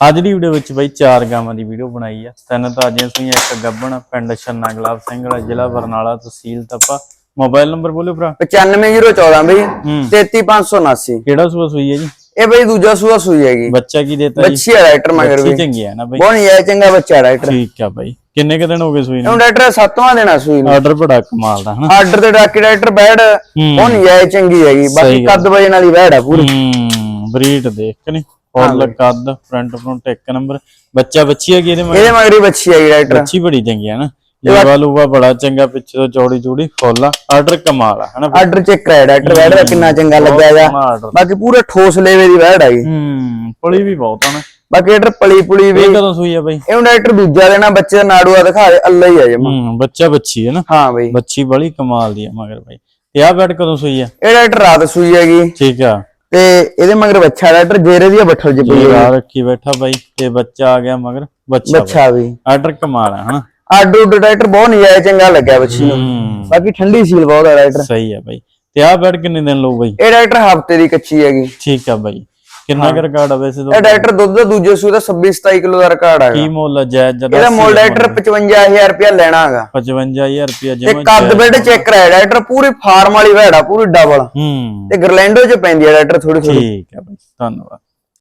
ਅੱਜ ਦੀ ਵੀਡੀਓ ਵਿੱਚ ਬਈ ਚਾਰ ਗਾਵਾਂ ਦੀ ਵੀਡੀਓ ਬਣਾਈ ਆ। ਤਿੰਨ ਤਾਜ਼ੀਆਂ ਸੂਈਆਂ ਇੱਕ ਗੱਬਣ ਪਿੰਡ ਛੰਨਾ ਗੁਲਾਬ ਸਿੰਘ ਵਾਲਾ ਜ਼ਿਲ੍ਹਾ ਬਰਨਾਲਾ ਤਹਿਸੀਲ ਤਪਾ। ਮੋਬਾਈਲ ਨੰਬਰ ਬੋਲਿਓ ਭਰਾ। 95014 ਬਈ। ਹੂੰ। 33579 ਕਿਹੜਾ ਸੂਆ ਸੂਈ ਹੈ ਜੀ? ਇਹ ਬਈ ਦੂਜਾ ਸੂਆ ਸੂਈ ਹੈਗੀ ਬੱਚਾ ਕੀ ਦੇਤਾ ਜੀ? ਬੱਚੀ ਰਾਈਟਰ ਮਗਰ ਵੀ। ਚੰਗੀ ਹੈ ਨਾ ਬਈ? ਬਹੁਤ ਹੈ ਚੰਗਾ ਬੱਚਾ ਰਾਈਟਰ। ਠੀਕ ਆ ਬਈ। ਕਿੰਨੇ ਕੁ ਦਿਨ ਹੋ ਗਏ ਸੂਈ ਨੂੰ? ਰਾਈਟਰ ਸੱਤਵਾਂ ਦੇਣਾ ਸੂਈ ਨੂੰ। ਆਰਡਰ ਬੜਾ ਕਮਾਲ ਦਾ ਹਨਾ? ਆਰਡਰ ਤੇ ਡਾਕੀ ਰਾਈਟਰ ਬੈਡ ਉਹ ਨਹੀਂ ਹੈ ਚੰਗੀ ਹੈਗੀ। ਬਾਕੀ ਕੱਦ ਵਜਨ ਵਾਲੀ ਬੈਡ ਆ ਪੂਰੀ। ਹੂੰ ਬਰੀਡ ਦੇਖ ਕੇ ਨਹੀਂ ਫੁੱਲ ਕੱਦ ਫਰੰਟ ਫਰੰਟ ਇੱਕ ਨੰਬਰ ਬੱਚਾ ਬੱਚੀ ਹੈਗੀ ਇਹਦੇ ਮਗਰ? ਇਹਦੇ ਮਗਰ ਹੀ ਬੱਚੀ ਹੈਗੀ ਰਾਈਟਰ ਬੱਚੀ ਬੜੀ ਚੰਗੀ ਹੈ ਨਾ। ਲੂਆ ਲੂਆ ਬੜਾ ਚੰਗਾ ਪਿੱਛੇ ਤੋਂ ਚੌੜੀ ਚੌੜੀ ਫੁੱਲ ਆ ਆਰਡਰ ਕਮਾਲ ਆ ਹਨਾ ਆਰਡਰ ਚੈੱਕ ਕਰਾਇਆ ਰਾਈਟਰ ਬੈਡ ਦਾ ਕਿੰਨਾ ਚੰਗਾ ਲੱਗਿਆ ਹੈਗਾ। ਆਰਡਰ ਬਾਕੀ ਪੂਰੇ ਠੋਸ ਲੇਵੇ ਦੀ ਬੈਡ ਹੈਗੀ ਹੂੰ ਪੁਲੀ ਵੀ ਬਹੁਤ ਆ ਨਾ। ਬਾਕੀ ਰਾਈਟਰ ਪਲੀ ਪੁਲੀ ਵੀ। ਇਹ ਕਦੋਂ ਸੂਈ ਆ ਬਈ? ਇਹਨੂੰ ਰਾਈਟਰ ਦੂਜਾ ਦੇਣਾ ਬੱਚੇ ਦਾ ਨਾੜੂਆ ਦਿਖਾ ਦੇ ਅੱਲਾ ਹੀ ਆ ਜਮਾ। ਹੂੰ ਬੱਚਾ ਬੱਚੀ ਹੈ ਨਾ। ਹਾਂ ਬਈ। ਬੱਚੀ ਬੜੀ ਕਮਾਲ ਦੀ ਆ ਮਗਰ ਬਈ। ਤੇ ਆ ਬੈਡ ਕਦੋਂ ਸੂਈ ਆ? ਇਹ ਰਾਈਟਰ ਰਾਤ ਸੂਈ ਹੈਗੀ। ਠੀਕ ਆ। ਤੇ ਇਹਦੇ ਮਗਰ ਬੱਚਾ ਰਾਈਟਰ ਜੇਰੇ ਦੀ ਬੱਠਲ ਚ ਪਈ ਪੂਰਾ ਰੱਖੀ ਬੈਠਾ ਬਾਈ? ਤੇ ਬੱਚਾ ਆ ਗਿਆ ਮਗਰ ਬੱਚਾ ਬੱਚਾ ਵੀ। ਆਰਡਰ ਕਮਾਲ ਆ ਹਨਾ? ਆਡੂ ਉਡ ਰਾਈਟਰ ਬਹੁਤ ਨਜਾਇਜ਼ ਚੰਗਾ ਲੱਗਿਆ ਬੱਚੀ ਨੂੰ। ਹੂੰ। ਬਾਕੀ ਠੰਡੀ ਸੀਲ ਬਹੁਤ ਆ ਰਾਈਟਰ ਸਹੀ ਆ ਬਾਈ। ਤੇ ਆ ਬੈਡ ਕਿੰਨੇ ਦਿਨ ਲਊ ਬਾਈ? ਇਹ ਰਾਈਟਰ ਹਫ਼ਤੇ ਦੀ ਕੱਚੀ ਹੈਗੀ। ਠੀਕ ਆ ਬਾਈ। ਕਿੰਨਾ ਕੁ ਰਿਕਾਰਡ ਆ ਵੈਸੇ ਇਹ ਤਾਂ ਰਾਈਟਰ ਦੁੱਧ ਦਾ ਦੂਜੇ ਸੂ ਦਾ 26 27 ਕਿਲੋ ਦਾ ਰਿਕਾਰਡ ਹੈਗਾ ਕੀ ਮੁੱਲ ਆ? ਜਾਇਜ਼ ਜਦਾ ਇਹਦਾ ਮੁੱਲ ਰਾਈਟਰ 55000 ਰੁਪਇਆ ਲੈਣਾ ਹੈਗਾ। 55000 ਰੁਪਿਆ ਤੇ ਜਿਵੇਂ ਕੱਦ ਬੈਡ ਚੈੱਕ ਕਰਾਇਆ ਰਾਈਟਰ ਪੂਰੀ ਫਾਰਮ ਵਾਲੀ ਭੈੜਾ ਪੂਰੀ ਡਬਲ ਹੂੰ। ਤੇ ਗਰਲੈਂਡੋ ਚ ਪੈਂਦੀ ਹੈ ਰਾਈਟਰ ਥੋੜੀ ਥੋੜੀ ਠੀਕ ਆ ਬਾਈ ਧੰਨਵਾਦ।